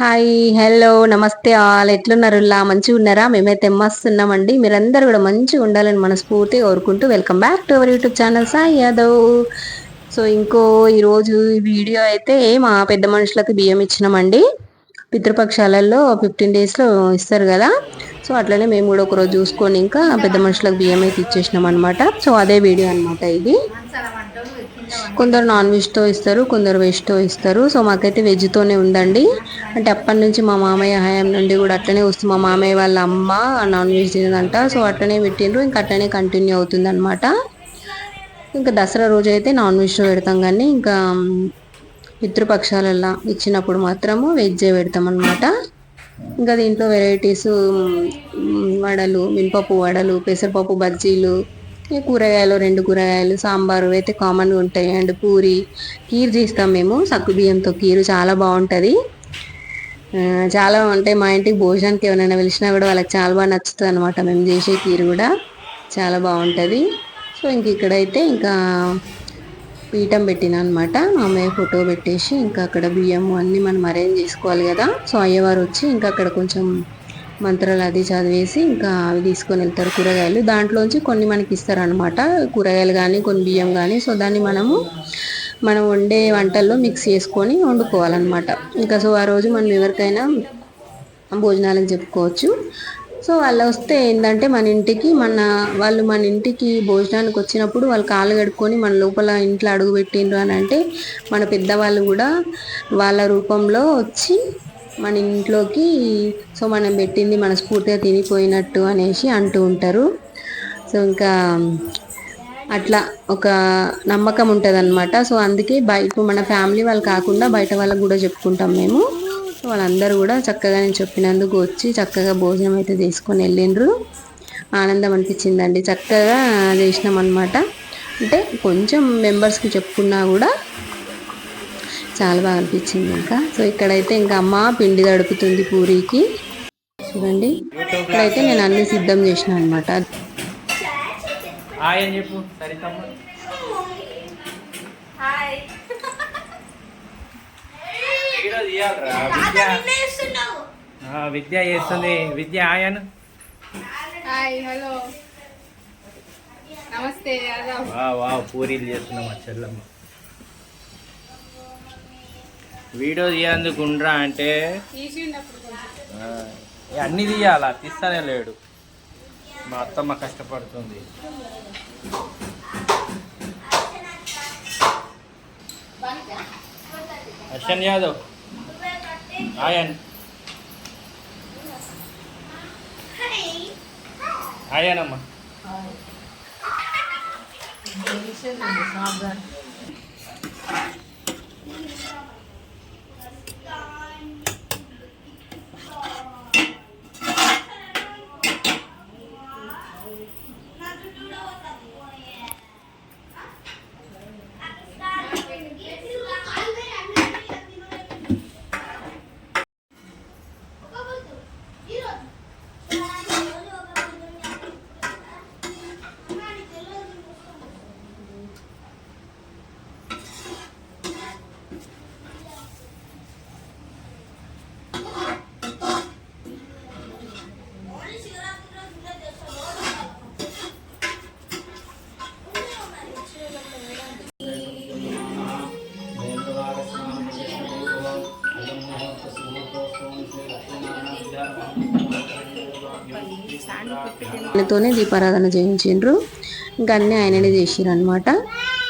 Hi hello నమస్తే all. ఎట్లున్నారు మంచిగా ఉన్నారా? మేమైతే మస్తున్నామండి. మీరందరూ కూడా మంచిగా ఉండాలని మనస్ఫూర్తి కోరుకుంటూ welcome back to our YouTube channel. Sai Yadav. So ఇంకో ఈరోజు వీడియో అయితే మా పెద్ద మనుషులకు బియ్యం ఇచ్చినామండి. పితృపక్షాలలో ఫిఫ్టీన్ డేస్లో ఇస్తారు కదా. సో అట్లనే మేము కూడా ఒకరోజు చూసుకొని ఇంకా పెద్ద మనుషులకు బియ్యం అయితే ఇచ్చేసినాం అనమాట సో అదే వీడియో అనమాట ఇది. కొందరు నాన్ వెజ్తో ఇస్తారు కొందరు వెజ్తో ఇస్తారు. సో మాకైతే వెజ్తోనే ఉందండి. అంటే అప్పటి నుంచి మా మామయ్య హయాం నుండి కూడా అట్లనే వస్తుంది మా మామయ్య వాళ్ళ అమ్మ నాన్ వెజ్ తినదంట. సో అట్లనే పెట్టిండ్రు. ఇంకా అట్లనే కంటిన్యూ అవుతుంది అనమాట ఇంకా దసరా రోజు అయితే నాన్ వెజ్ పెడతాం కానీ ఇంకా పితృపక్షాలల్లో ఇచ్చినప్పుడు మాత్రము వెజ్జే పెడతాం అనమాట ఇంకా దీంట్లో వెరైటీస్ వడలు మినపప్పు వడలు పెసరపప్పు బజ్జీలు కూరగాయలు రెండు కూరగాయలు సాంబారు అయితే కామన్గా ఉంటాయి. అండ్ పూరి కీరు చేస్తాం మేము. సగ్గు బియ్యంతో కీరు చాలా బాగుంటుంది. చాలా ఉంటాయి మా ఇంటికి భోజనానికి ఎవరైనా పిలిచినా కూడా వాళ్ళకి చాలా బాగా నచ్చుతుంది అనమాట మేము చేసే కీరు కూడా చాలా బాగుంటుంది. సో ఇంక ఇక్కడైతే ఇంకా పీఠం పెట్టిన అనమాట ఆమె ఫోటో పెట్టేసి ఇంకా అక్కడ బియ్యం అన్నీ మనం అరేంజ్ చేసుకోవాలి కదా. సో అయ్యవారు వచ్చి ఇంకా అక్కడ కొంచెం మంత్రాలు అది చదివేసి ఇంకా అవి తీసుకొని వెళ్తారు కూరగాయలు. దాంట్లోంచి కొన్ని మనకి ఇస్తారనమాట కూరగాయలు కానీ కొన్ని బియ్యం కానీ సో దాన్ని మనము మనం వండే వంటల్లో మిక్స్ చేసుకొని వండుకోవాలన్నమాట. ఇంకా సో ఆ రోజు మనం ఎవరికైనా భోజనాలని చెప్పుకోవచ్చు. సో వాళ్ళు వస్తే ఏంటంటే మన ఇంటికి మన వాళ్ళు మన ఇంటికి భోజనానికి వచ్చినప్పుడు వాళ్ళు కాళ్ళు కడుక్కొని మన లోపల ఇంట్లో అడుగు పెట్టిండ్రు అని అంటే మన పెద్దవాళ్ళు కూడా వాళ్ళ రూపంలో వచ్చి మన ఇంట్లోకి సో మనం పెట్టింది మనస్ఫూర్తిగా తినిపోయినట్టు అనేసి అంటూ ఉంటారు. సో ఇంకా అట్లా ఒక నమ్మకం ఉంటుంది అనమాట సో అందుకే బయట మన ఫ్యామిలీ వాళ్ళు కాకుండా బయట వాళ్ళకు కూడా చెప్పుకుంటాం మేము. వాళ్ళందరూ కూడా చక్కగా నేను చెప్పినందుకు వచ్చి చక్కగా భోజనం అయితే తీసుకొని వెళ్ళిండ్రు. ఆనందం అనిపించిందండి. చక్కగా చేసినాం అనమాట అంటే కొంచెం మెంబర్స్కి చెప్పుకున్నా కూడా చాలా బాగా అనిపించింది ఇంకా. సో ఇక్కడైతే ఇంకా అమ్మ పిండి తడుపుతుంది పూరికి. చూడండి. ఇక్కడైతే నేను అన్ని సిద్ధం చేసిన అనమాట చెప్పు విద్య. చేస్తుంది. విద్య ఆయన్ హాయ్ హలో. నమస్తే వా పూరీలు చేస్తున్నాం మా చెల్లమ్మ. వీడియో తీయందుకు ఉండరా అంటే. అన్నీ తీయాలా? తీస్తానే లేడు. మా అత్తమ్మ కష్టపడుతుంది. అర్షన్ యాదవ్. ఆయన్ ఆయనమ్మా ఆయనతోనే దీపారాధన చేయించిండ్రు. ఇంకా అన్నీ ఆయననే చేసిరు అనమాట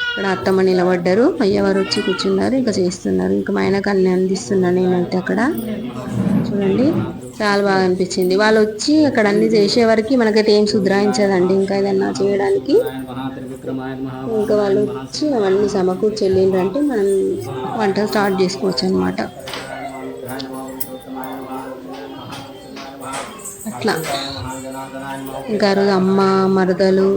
ఇక్కడ అత్తమ్మ నిలబడ్డారు. అయ్యవారు వచ్చి కూర్చున్నారు ఇంకా చేస్తున్నారు. ఇంకా మా ఆయనకు అన్ని అందిస్తున్నాను నేనైతే అక్కడ. చూడండి చాలా బాగా అనిపించింది. వాళ్ళు వచ్చి అక్కడ అన్ని చేసే మనకైతే ఏం సుధరాయించదండి ఇంకా ఏదన్నా చేయడానికి. ఇంకా వాళ్ళు వచ్చి అవన్నీ సమకూర్చి వెళ్ళిండ్రంటే మనం వంట స్టార్ట్ చేసుకోవచ్చు అనమాట అట్లా. ఇంకా రోజు అమ్మ మరదలు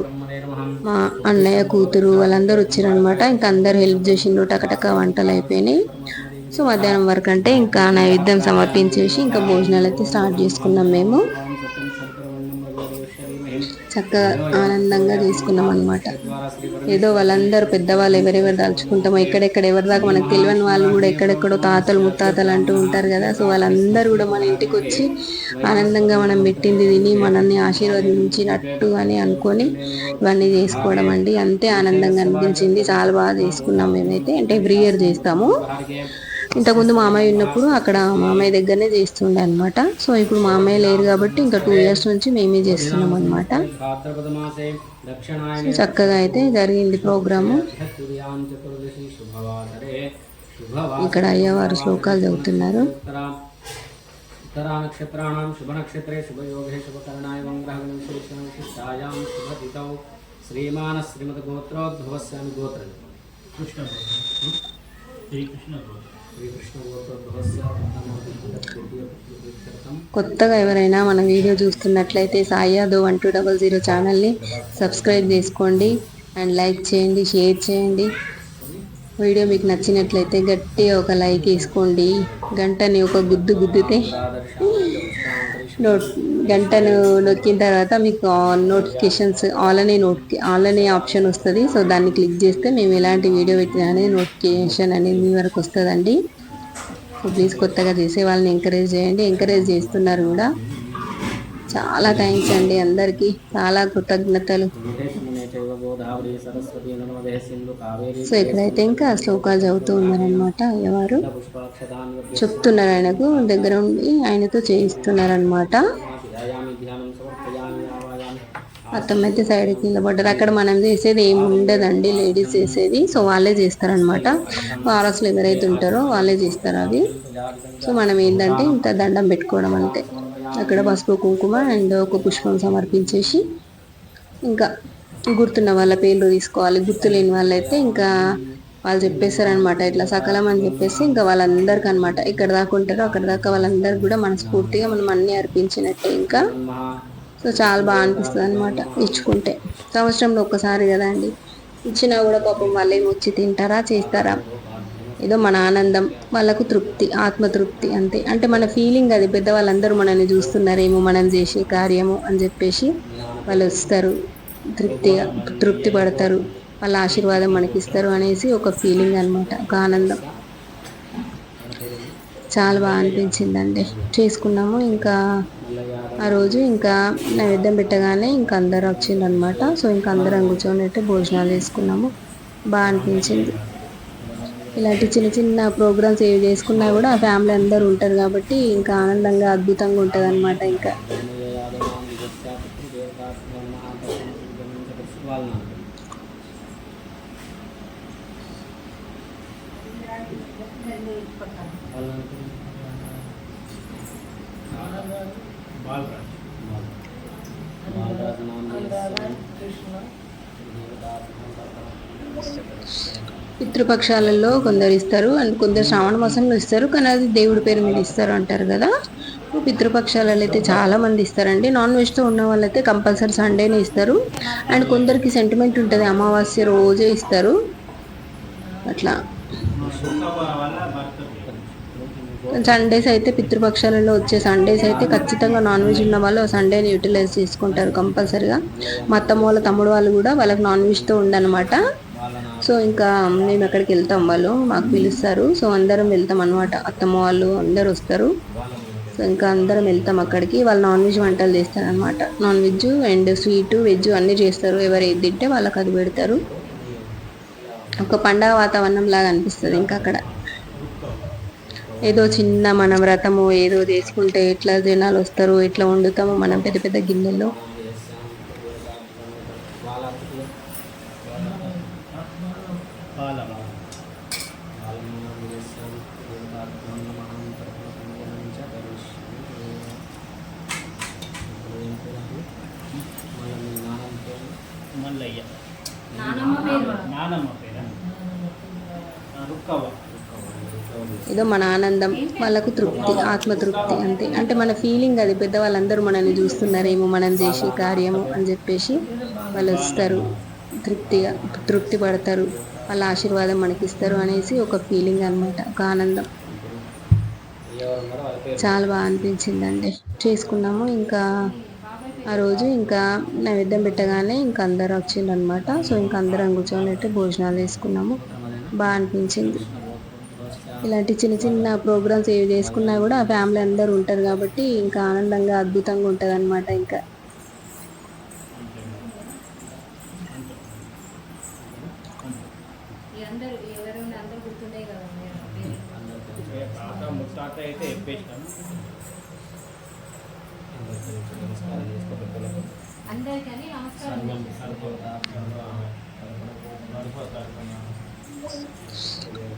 మా అన్నయ్య కూతురు వాళ్ళందరూ వచ్చారనమాట ఇంకా అందరు హెల్ప్ చేసిండ్రు టకటక వంటలు అయిపోయినాయి. సో మధ్యాహ్నం వరకు అంటే ఇంకా నైవేద్యం సమర్పించేసి ఇంకా భోజనాలు అయితే స్టార్ట్ చేసుకున్నాం మేము. చక్కగా ఆనందంగా చేసుకున్నాం అనమాట ఏదో వాళ్ళందరూ పెద్దవాళ్ళు ఎవరెవరు దాల్చుకుంటాం ఎక్కడెక్కడ ఎవరి దాకా మనకు తెలియని వాళ్ళు కూడా ఎక్కడెక్కడో తాతలు ముత్తాతలు అంటూ ఉంటారు కదా. సో వాళ్ళందరూ కూడా మన ఇంటికి వచ్చి ఆనందంగా మనం పెట్టింది తిని మనల్ని ఆశీర్వదించినట్టు అని అనుకొని ఇవన్నీ చేసుకోవడం అండి. అంతే ఆనందంగా అనిపించింది. చాలా బాగా చేసుకున్నాం మేమైతే. అంటే ఎవ్రీ ఇయర్ చేస్తాము. ఇంతకుముందు మామయ్య ఉన్నప్పుడు అక్కడ మామయ్య దగ్గరనే చేస్తుండే అనమాట సో ఇప్పుడు మామయ్య లేరు కాబట్టి ఇంకా టూ ఇయర్స్ నుంచి మేమే చేస్తున్నాం అనమాట చక్కగా అయితే జరిగింది ప్రోగ్రాము. ఇక్కడ అయ్యవారు శ్లోకాలు చదువుతున్నారు. శుభయోగే శుభకరణాయ శ్రీమాన శ్రీమద్ గోత్రోద్భవస్యామి గోత్రం. కృష్ణ శ్రీకృష్ణ గోత్రోద్భవస్య కొత్తగా ఎవరైనా మన వీడియో చూస్తున్నట్లయితే సాయాదో వన్ టూ డబల్ జీరో ఛానల్ని సబ్స్క్రైబ్ చేసుకోండి అండ్ లైక్ చేయండి షేర్ చేయండి. వీడియో మీకు నచ్చినట్లయితే గట్టిగా ఒక లైక్ వేసుకోండి. గంటని ఒక గుద్దు గుద్దితే గంటను నొక్కిన తర్వాత మీకు నోటిఫికేషన్స్ ఆల్ అనే నోటి ఆల్ అనే ఆప్షన్ వస్తుంది. సో దాన్ని క్లిక్ చేస్తే మేము ఎలాంటి వీడియో పెట్టినా అనేది నోటిఫికేషన్ అనేది మీ వరకు వస్తుందండి. సో ప్లీజ్ కొత్తగా చేసే వాళ్ళని ఎంకరేజ్ చేయండి. ఎంకరేజ్ చేస్తున్నారు కూడా. చాలా థ్యాంక్స్ అండి అందరికీ. చాలా కృతజ్ఞతలు. సో ఇక్కడైతే ఇంకా శ్లోకాలు చదువుతూ ఉన్నారనమాట అయ్యవారు పుష్పాక్షదాన్ చెప్తున్నారు ఆయనకు దగ్గర ఉండి ఆయనతో చేయిస్తున్నారనమాట అయితే సైడ్కి నిలబడ్డారు అక్కడ మనం చేసేది ఏమి ఉండదండి లేడీస్ చేసేది. సో వాళ్ళే చేస్తారనమాట వారసులు ఎవరైతే ఉంటారో వాళ్ళే చేస్తారు అవి. సో మనం ఏంటంటే ఇంత దండం పెట్టుకోవడం అంతే. అక్కడ పసుపు కుంకుమ అండ్ ఒక పుష్పం సమర్పించేసి ఇంకా గుర్తున్న వాళ్ళ పేర్లు తీసుకోవాలి. గుర్తు లేని వాళ్ళైతే ఇంకా వాళ్ళు చెప్పేస్తారనమాట ఇట్లా సకలం అని చెప్పేసి ఇంకా వాళ్ళందరికీ అనమాట ఇక్కడ దాకా ఉంటారో అక్కడ దాకా వాళ్ళందరికీ కూడా మనస్ఫూర్తిగా మనం అన్ని అర్పించినట్టే ఇంకా. సో చాలా బాగా అనిపిస్తుంది అనమాట ఇచ్చుకుంటే. సంవత్సరంలో ఒక్కసారి కదా అండి. ఇచ్చినా కూడా పాపం వాళ్ళు ఏమి వచ్చి తింటారా చేస్తారా? ఏదో మన ఆనందం వాళ్ళకు తృప్తి ఆత్మతృప్తి అంతే. అంటే మన ఫీలింగ్ అది. పెద్దవాళ్ళందరూ మనల్ని చూస్తున్నారేమో మనం చేసే కార్యము అని చెప్పేసి వాళ్ళు వస్తారు. తృప్తిగా తృప్తి పడతారు. వాళ్ళ ఆశీర్వాదం మనకి ఇస్తారు అనేసి ఒక ఫీలింగ్ అనమాట ఒక ఆనందం. చాలా బాగా అనిపించిందండి. చేసుకున్నాము. ఇంకా ఆ రోజు ఇంకా నైవేద్యం పెట్టగానే ఇంకా అందరు వచ్చిందనమాట సో ఇంకా అందరం కూర్చొని భోజనాలు చేసుకున్నాము. బాగా అనిపించింది. ఇలాంటి చిన్న చిన్న ప్రోగ్రామ్స్ ఏవి చేసుకున్నా కూడా ఆ ఫ్యామిలీ అందరూ ఉంటారు కాబట్టి ఇంకా ఆనందంగా అద్భుతంగా ఉంటుంది అనమాట ఇంకా. వాళ్ళ పితృపక్షాలలో కొందరు ఇస్తారు అండ్ కొందరు శ్రావణ మాసంలో ఇస్తారు కానీ అది దేవుడి పేరు మీద ఇస్తారు అంటారు కదా. పితృపక్షాలలో అయితే చాలా మంది ఇస్తారండి. నాన్ వెజ్తో ఉన్న వాళ్ళైతే కంపల్సరీ సండేనే ఇస్తారు. అండ్ కొందరికి సెంటిమెంట్ ఉంటుంది అమావాస్య రోజే ఇస్తారు. అట్లా. సండేస్ అయితే పితృపక్షాలలో వచ్చే సండేస్ అయితే ఖచ్చితంగా నాన్ వెజ్ ఉన్న వాళ్ళు సండేని యూటిలైజ్ చేసుకుంటారు కంపల్సరీగా. మా అత్తమ్మ వాళ్ళ తమ్ముడు వాళ్ళు కూడా వాళ్ళకి నాన్ వెజ్తో ఉండనమాట. సో ఇంకా మేము అక్కడికి వెళ్తాం వాళ్ళు మాకు పిలుస్తారు. సో అందరం వెళ్తాం అనమాట అత్తమ్మ వాళ్ళు అందరు వస్తారు. ఇంకా అందరం వెళ్తాం అక్కడికి. వాళ్ళు నాన్ వెజ్ వంటలు చేస్తారు అనమాట non veg and sweet veg అన్నీ చేస్తారు. ఎవరు ఏది తింటే వాళ్ళకి అది పెడతారు. ఒక పండగ వాతావరణం లాగా అనిపిస్తుంది ఇంకా అక్కడ. ఏదో చిన్న మన వ్రతము ఏదో చేసుకుంటే ఎట్లా జనాలు వస్తారు ఎట్లా వండుతామో మనం పెద్ద పెద్ద గిన్నెల్లో. మల్లయ్య నానమ్మ పేరా? రుక్కవ్వ. ఏదో మన ఆనందం వాళ్ళకు తృప్తి ఆత్మతృప్తి అంతే. అంటే మన ఫీలింగ్ అది పెద్దవాళ్ళందరూ మనల్ని చూస్తున్నారేమో మనం చేసే కార్యము అని చెప్పేసి వాళ్ళు వస్తారు. తృప్తిగా తృప్తి పడతారు. వాళ్ళ ఆశీర్వాదం మనకి ఇస్తారు అనేసి ఒక ఫీలింగ్ అనమాట ఒక ఆనందం. చాలా బాగా అనిపించిందండి. చేసుకున్నాము ఇంకా ఆ రోజు ఇంకా నైవేద్యం పెట్టగానే ఇంకా అందరు వచ్చిండ్రు అనమాట సో ఇంకా అందరం కూర్చొని అయితే భోజనాలు వేసుకున్నాము బాగా అనిపించింది. ఇలాంటి చిన్న చిన్న ప్రోగ్రామ్స్ ఏవి చేసుకున్నా కూడా ఆ ఫ్యామిలీ అందరూ ఉంటారు కాబట్టి ఇంకా ఆనందంగా అద్భుతంగా ఉంటుంది అనమాట ఇంకా అందరూ ఎవరు అందరూ గుర్తుండే కదండి తాత ముత్తాత అయితే చెప్పేసినాం అందరికీ నమస్కారం.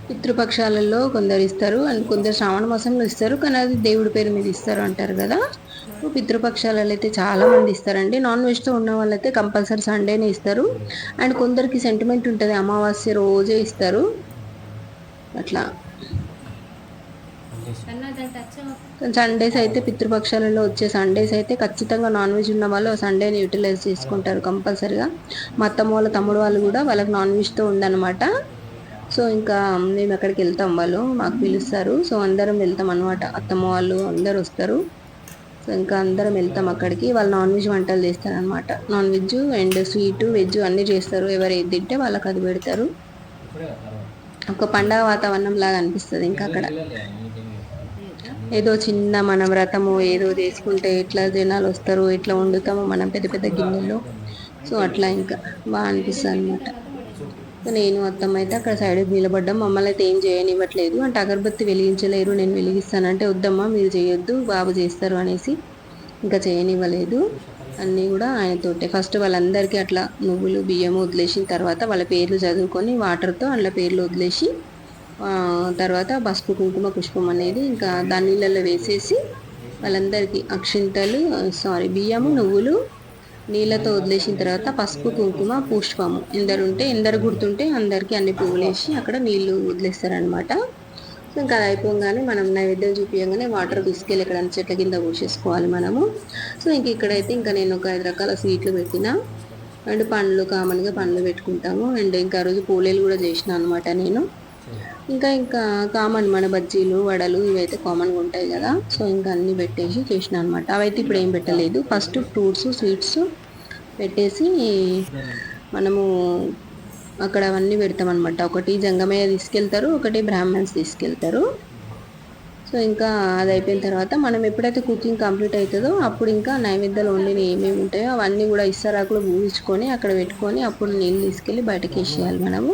పితృపక్షాలలో కొందరు ఇస్తారు అండ్ కొందరు శ్రావణ మాసంలో ఇస్తారు కానీ అది దేవుడి పేరు మీద ఇస్తారు అంటారు కదా. సో పితృపక్షాలలో అయితే చాలా మంది ఇస్తారండి. నాన్ వెజ్తో ఉన్న వాళ్ళైతే కంపల్సరీ సండేనే ఇస్తారు. అండ్ కొందరికి సెంటిమెంట్ ఉంటుంది అమావాస్య రోజే ఇస్తారు. అట్లా. సండేస్ అయితే పితృపక్షాలలో వచ్చే సండేస్ అయితే ఖచ్చితంగా నాన్ వెజ్ ఉన్న వాళ్ళు సండేని యూటిలైజ్ చేసుకుంటారు కంపల్సరిగా. మా అత్తమ్మ వాళ్ళ తమ్ముడు వాళ్ళు కూడా వాళ్ళకి నాన్ వెజ్తో ఉందన్నమాట. సో ఇంకా మేము అక్కడికి వెళ్తాం వాళ్ళు? మాకు పిలుస్తారు. సో అందరం వెళ్తాం అనమాట అత్తమ్మ వాళ్ళు అందరు వస్తారు. సో ఇంకా అందరం వెళ్తాం అక్కడికి. వాళ్ళు నాన్ వెజ్ వంటలు చేస్తారు అనమాట non veg and sweet veg అన్నీ చేస్తారు. ఎవరు ఏది తింటే వాళ్ళకి అది పెడతారు. ఒక పండగ వాతావరణం లాగా అనిపిస్తుంది ఇంకా అక్కడ. ఏదో చిన్న మన వ్రతము ఏదో చేసుకుంటే ఎట్లా జనాలు వస్తారు ఎట్లా వండుతామో మనం పెద్ద పెద్ద గిన్నెల్లో సో అట్లా ఇంకా బాగా అనిపిస్తుంది అనమాట సో నేను అత్తమ్మ అయితే అక్కడ సైడ్ నిలబడ్డాం. మమ్మల్ని అయితే ఏం చేయనివ్వట్లేదు. అంటే అగరబత్తి వెలిగించలేరు నేను వెలిగిస్తానంటే వద్దమ్మా మీరు చేయొద్దు బాబు చేస్తారు అనేసి ఇంకా చేయనివ్వలేదు. అన్నీ కూడా ఆయనతోటే. ఫస్ట్ వాళ్ళందరికీ అట్లా నువ్వులు బియ్యము వదిలేసిన తర్వాత వాళ్ళ పేర్లు చదువుకొని వాటర్తో అందులో పేర్లు వదిలేసి తర్వాత పసుపు కుంకుమ పుష్పం అనేది ఇంకా దాని నీళ్ళల్లో వేసేసి వాళ్ళందరికీ అక్షింతలు సారీ బియ్యము నువ్వులు నీళ్ళతో వదిలేసిన తర్వాత పసుపు కుంకుమ పుష్పము. ఎందరు ఉంటే ఎందరు గుర్తుంటే అందరికీ అన్ని పువ్వులు వేసి అక్కడ నీళ్ళు వదిలేస్తారనమాట సో ఇంకా అది అయిపోగానే మనం నైవేద్యం చూపించగానే వాటర్ తీసుకెళ్ళి ఇక్కడ చెట్ల కింద పోసేసుకోవాలి మనము. సో ఇంక ఇక్కడైతే ఇంకా నేను ఒక ఐదు రకాల స్వీట్లు పెట్టిన. అండ్ పండ్లు కామన్గా పండ్లు పెట్టుకుంటాము. అండ్ ఇంకా రోజు పూలేలు కూడా చేసిన అనమాట నేను. ఇంకా ఇంకా కామన్ మన బజ్జీలు వడలు ఇవైతే కామన్గా ఉంటాయి కదా. సో ఇంకా అన్నీ పెట్టేసి చేసిన అనమాట అవైతే ఇప్పుడు ఏం పెట్టలేదు. ఫస్ట్ ఫ్రూట్స్ స్వీట్స్ పెట్టేసి మనము అక్కడ అవన్నీ పెడతాం అనమాట ఒకటి జంగమయ్య తీసుకెళ్తారు ఒకటి బ్రాహ్మణ్స్ తీసుకెళ్తారు. సో ఇంకా అది అయిపోయిన తర్వాత మనం ఎప్పుడైతే కుకింగ్ కంప్లీట్ అవుతుందో అప్పుడు ఇంకా నైవేద్యాలు వండిన ఏమేమి ఉంటాయో అవన్నీ కూడా ఇస్తారాకులు ఊహించుకొని అక్కడ పెట్టుకొని అప్పుడు నీళ్ళు తీసుకెళ్ళి బయటకి వేసేయాలి మనము.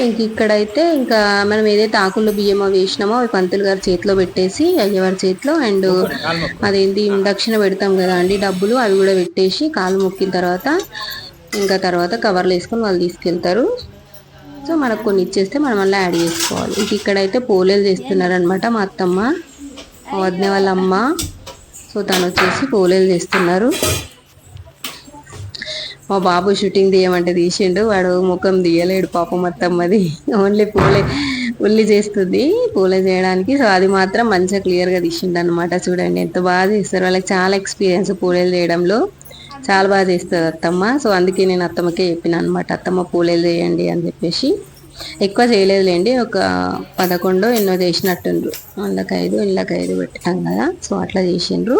ఇంక ఇక్కడైతే ఇంకా మనం ఏదైతే ఆకుల్లో బియ్యం వేసినామో అవి పంతులు గారి చేతిలో పెట్టేసి అయ్యవారి చేతిలో అండ్ అదేంటి దక్షిణ పెడతాం కదా అండి డబ్బులు అవి కూడా పెట్టేసి కాలు మొక్కిన తర్వాత ఇంకా తర్వాత కవర్లు వేసుకొని వాళ్ళు తీసుకెళ్తారు. సో మనకు కొన్ని ఇచ్చేస్తే మనం మళ్ళీ యాడ్ చేసుకోవాలి. ఇంక ఇక్కడైతే పోలేలు చేస్తున్నారు అనమాట మా అత్తమ్మ వదిన వాళ్ళ అమ్మ. సో తను వచ్చేసి పోలేలు చేస్తున్నారు మా బాబు షూటింగ్ తీయమంటే తీసిండు. వాడు ముఖం తీయలేడు పాపం అత్తమ్మది ఓన్లీ పూలే ఉల్లి చేస్తుంది. పూలే చేయడానికి. సో అది మాత్రం మంచిగా క్లియర్గా తీసిండు అనమాట చూడండి. ఎంత బాగా చేస్తారు. వాళ్ళకి చాలా ఎక్స్పీరియన్స్ పూలేలు చేయడంలో. చాలా బాగా చేస్తుంది అత్తమ్మ. సో అందుకే నేను అత్తమ్మకే చెప్పిన అనమాట అత్తమ్మ పూలేలు చేయండి అని చెప్పేసి. ఎక్కువ చేయలేదులేండి. ఒక పదకొండో ఎన్నో చేసినట్టుండ్రు. వాళ్ళకి ఐదు ఇళ్ళకి ఐదు పెట్టాం కదా. సో అట్లా చేసిండ్రు.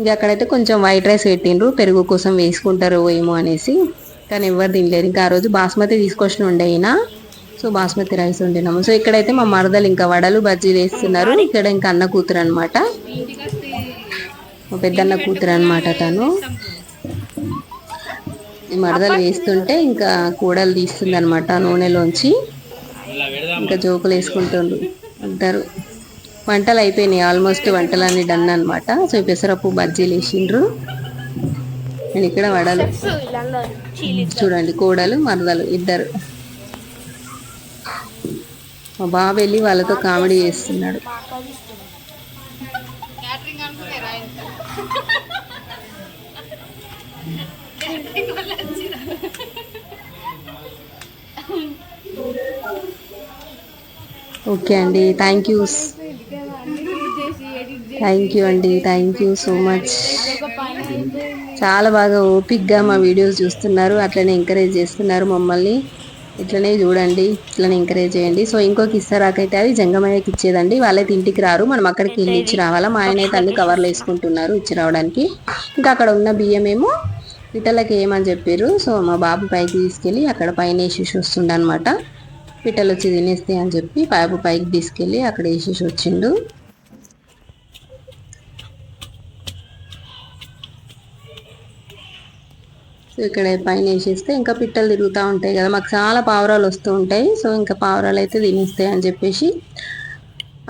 ఇక అక్కడైతే కొంచెం వైట్ రైస్ పెట్టిండ్రు పెరుగు కోసం వేసుకుంటారు ఏమో అనేసి. కానీ ఎవరు తినలేరు ఇంకా ఆ రోజు బాస్మతి తీసుకొచ్చిన ఉండేనా సో బాస్మతి రైస్ ఉండినాము సో ఇక్కడైతే మా మరదలు ఇంకా వడలు బజ్జీలు వేస్తున్నారు. ఇక్కడ ఇంకా అన్న కూతురు అనమాట మా పెద్దన్న కూతురు అనమాట తను. ఈ మరదలు వేస్తుంటే ఇంకా కూడలు తీస్తుంది అనమాట నూనెలోంచి. ఇంకా జోకులు వేసుకుంటుండ్రు. అంటారు. వంటలు అయిపోయినాయి. ఆల్మోస్ట్ వంటలన్నీ డన్ అనమాట సో పెసరపు పెసరప్పు బజ్జీలు వేసిండ్రు. నేను ఇక్కడ వడలు. చూడండి కోడలు మరదలు ఇద్దరు. మా బాబు వెళ్ళి వాళ్ళతో కామెడీ చేస్తున్నాడు. ఓకే అండి. థ్యాంక్ యూ థ్యాంక్ యూ అండి. థ్యాంక్ యూ సో మచ్ చాలా బాగా ఓపిక్గా మా వీడియోస్ చూస్తున్నారు. అట్లనే ఎంకరేజ్ చేస్తున్నారు మమ్మల్ని. ఇట్లనే చూడండి. ఇట్లనే ఎంకరేజ్ చేయండి. సో ఇంకొక ఇస్తారాకైతే అది జంగమయ్యకి ఇచ్చేదండి. వాళ్ళైతే ఇంటికి రారు. మనం అక్కడికి వెళ్ళి ఇచ్చి రావాలా? మా ఆయన అయితే అన్ని కవర్లు వేసుకుంటున్నారు ఇచ్చి రావడానికి. ఇంకా అక్కడ ఉన్న బియ్యం ఏమో పిట్టలకి ఏమని చెప్పారు సో మా బాబు పైకి తీసుకెళ్ళి అక్కడ పైన వేసేసి వస్తుండ అనమాట పిట్టలు వచ్చి తినేస్తే అని చెప్పి బాబు పైకి తీసుకెళ్ళి అక్కడ వేసేసి వచ్చిండు. సో ఇక్కడ పైన వేసేస్తే ఇంకా పిట్టలు తిరుగుతూ ఉంటాయి కదా. మాకు చాలా పావురాలు వస్తూ ఉంటాయి. సో ఇంకా పావురాలు అయితే తినేస్తాయి అని చెప్పేసి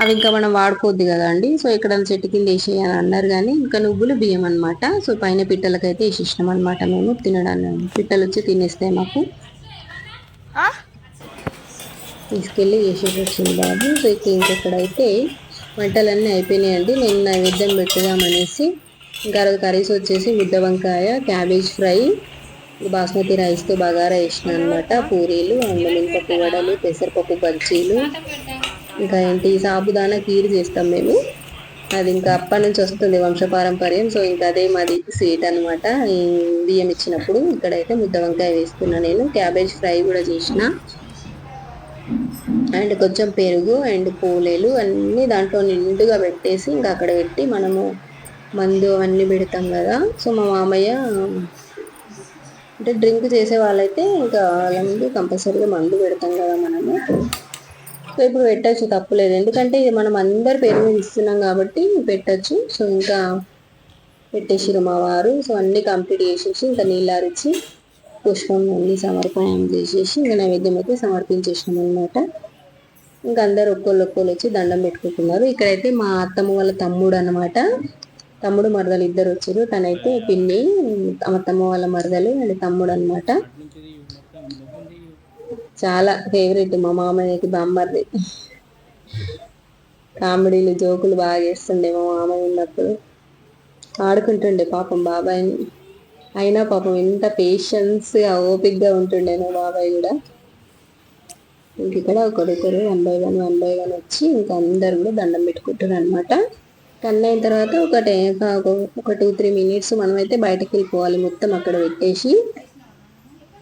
అవి ఇంకా మనం వాడుకోవద్దు కదా అండి. సో ఇక్కడ చెట్టు కింద వేసేయని అన్నారు కానీ ఇంకా నువ్వులు బియ్యం అనమాట సో పైన పిట్టలకైతే వేసేసినాం అనమాట మేము తినడానికి పిట్టలు వచ్చి తినేస్తాయి మాకు. తీసుకెళ్ళి వేసేసి వచ్చింది బాబు. సో ఇక ఇంకెక్కడైతే వంటలన్నీ అయిపోయినాయండి. నేను నైవేద్యం పెట్టుదామనేసి ఇంకా కర్రీస్ వచ్చేసి ముద్ద వంకాయ క్యాబేజ్ ఫ్రై బాస్మతి రైస్తో బగారా వేసిన అనమాట పూరీలు అండ్ మినపప్పు వడలు పెసరపప్పు బజ్జీలు. ఇంకా ఏంటి? సాబుదానా కీరు చేస్తాం మేము. అది ఇంకా అప్పటి నుంచి వస్తుంది వంశపారంపర్యం. సో ఇంకా అదే మాది స్వీట్ అనమాట ఈ బియ్యం ఇచ్చినప్పుడు ఇక్కడైతే ముద్ద వంకాయ వేస్తున్నా నేను. క్యాబేజ్ ఫ్రై కూడా చేసిన. అండ్ కొంచెం పెరుగు అండ్ పూలేలు అన్నీ దాంట్లో నిండుగా పెట్టేసి ఇంకా అక్కడ పెట్టి మనము మందు అవన్నీ పెడతాం కదా. సో మా మామయ్య అంటే డ్రింక్ చేసే వాళ్ళైతే ఇంకా వాళ్ళ ముందు కంపల్సరీగా మందు పెడతాం కదా మనము. సో ఇప్పుడు పెట్టచ్చు తప్పులేదు ఎందుకంటే ఇది మనం అందరు పేరు మీద ఇస్తున్నాం కాబట్టి పెట్టచ్చు. సో ఇంకా పెట్టేసిరు మా వారు. సో అన్నీ కంప్లీట్ చేసేసి ఇంకా నీళ్ళారిచ్చి పుష్పం అన్ని సమర్పణం చేసేసి ఇంకా నైవేద్యం అయితే సమర్పించేసినాం అనమాట ఇంకా అందరు ఒక్కోళ్ళు వచ్చి దండం పెట్టుకుంటున్నారు. ఇక్కడైతే మా అత్తమ్మ వాళ్ళ తమ్ముడు అనమాట తమ్ముడు మరదలు ఇద్దరు వచ్చారు. తనైతే పిన్ని అత్తమ్మ వాళ్ళ మరదలు అండ్ తమ్ముడు అనమాట చాలా ఫేవరెట్ మా మామయ్యకి బామ్మర్ది. కామెడీలు జోకులు బాగా చేస్తుండే మా మామయ్య ఉన్నప్పుడు. ఆడుకుంటుండే పాపం బాబాయ్ని. అయినా పాపం ఎంత పేషెన్స్గా ఓపిక్గా ఉంటుండే మా బాబాయ్ కూడా. ఇంక ఇక్కడ ఒకరొకరు one by one one by one వచ్చి ఇంకా అందరు కూడా దండం పెట్టుకుంటారు అనమాట టెన్ అయిన తర్వాత ఒక ఒక టూ త్రీ మినిట్స్ మనం అయితే బయటకు వెళ్ళిపోవాలి మొత్తం అక్కడ పెట్టేసి.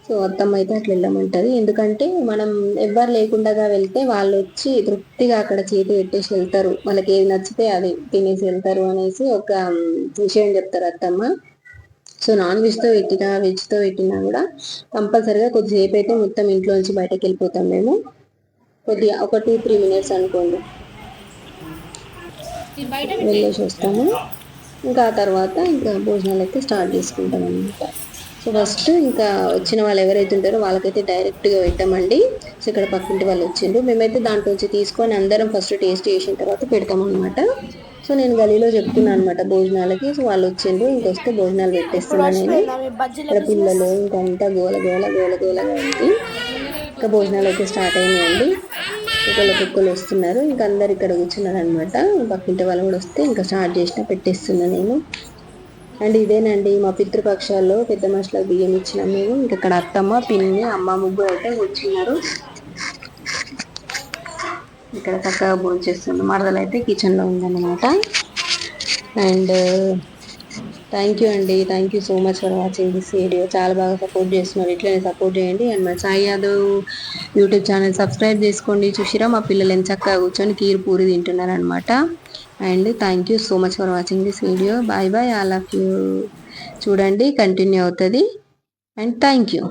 సో అత్తమ్మ అయితే అట్లా వెళ్ళమంటుంది. ఎందుకంటే మనం ఎవ్వరు లేకుండా వెళ్తే వాళ్ళు వచ్చి తృప్తిగా అక్కడ చేతి పెట్టేసి వెళ్తారు. వాళ్ళకి ఏది నచ్చితే అది తినేసి వెళ్తారు అనేసి ఒక విషయం చెప్తారు అత్తమ్మ. సో నాన్ వెజ్తో పెట్టినా వెజ్తో పెట్టినా కూడా కంపల్సరిగా కొద్దిసేపు అయితే మొత్తం ఇంట్లో నుంచి బయటకు వెళ్ళిపోతాం మేము. కొద్దిగా ఒక టూ త్రీ మినిట్స్ అనుకోండి. వెళ్ళేసి వస్తాము ఇంకా ఆ తర్వాత ఇంకా భోజనాలు అయితే స్టార్ట్ చేసుకుంటాం అనమాట సో ఫస్ట్ ఇంకా వచ్చిన వాళ్ళు ఎవరైతే ఉంటారో వాళ్ళకైతే డైరెక్ట్గా పెట్టామండి సో ఇక్కడ పక్కింటి వాళ్ళు వచ్చిండ్రు మేమైతే దాంట్లో నుంచి తీసుకొని అందరం ఫస్ట్ టేస్ట్ చేసిన తర్వాత పెడతాం అనమాట సో నేను గలీలో చెప్తున్నాను అనమాట భోజనాలకి సో వాళ్ళు వచ్చిండ్రు ఇంకొస్తే భోజనాలు పెట్టేస్తున్నాను నేను ఇక్కడ పిల్లలు ఇంకంతా గోల గోల గోల గోలగా ఉంది ఇంకా భోజనాలు అయితే స్టార్ట్ అయినాయండి ఒకళ్ళు కుక్కలు వస్తున్నారు. ఇంకా అందరు ఇక్కడ కూర్చున్నారు అనమాట పక్కింటి వాళ్ళు కూడా వస్తే ఇంకా స్టార్ట్ చేసిన పెట్టేస్తున్నా నేను. అండ్ ఇదేనండి మా పితృపక్షాల్లో పెద్ద మనుషులకు బియ్యం ఇచ్చినాం మేము. ఇంకా ఇక్కడ అత్తమ్మ పిన్ని అమ్మ ముగ్గురు అయితే కూర్చున్నారు. ఇక్కడ చక్కగా భోంచేస్తుంది మరదలు అయితే కిచెన్లో ఉందన్నమాట అండ్ థ్యాంక్ యూ అండి. Thank you so much for watching this video చాలా బాగా సపోర్ట్ చేస్తున్నారు. ఇట్లనే సపోర్ట్ చేయండి. అండ్ మన Sai Yadav YouTube channel subscribe చేసుకోండి. చూసిరా? మా పిల్లలు ఎంత చక్కగా కూర్చొని కీరు పూరి తింటున్నారు అనమాట and thank you so much for watching this video bye bye all of you చూడండి కంటిన్యూ అవుతుంది. And thank you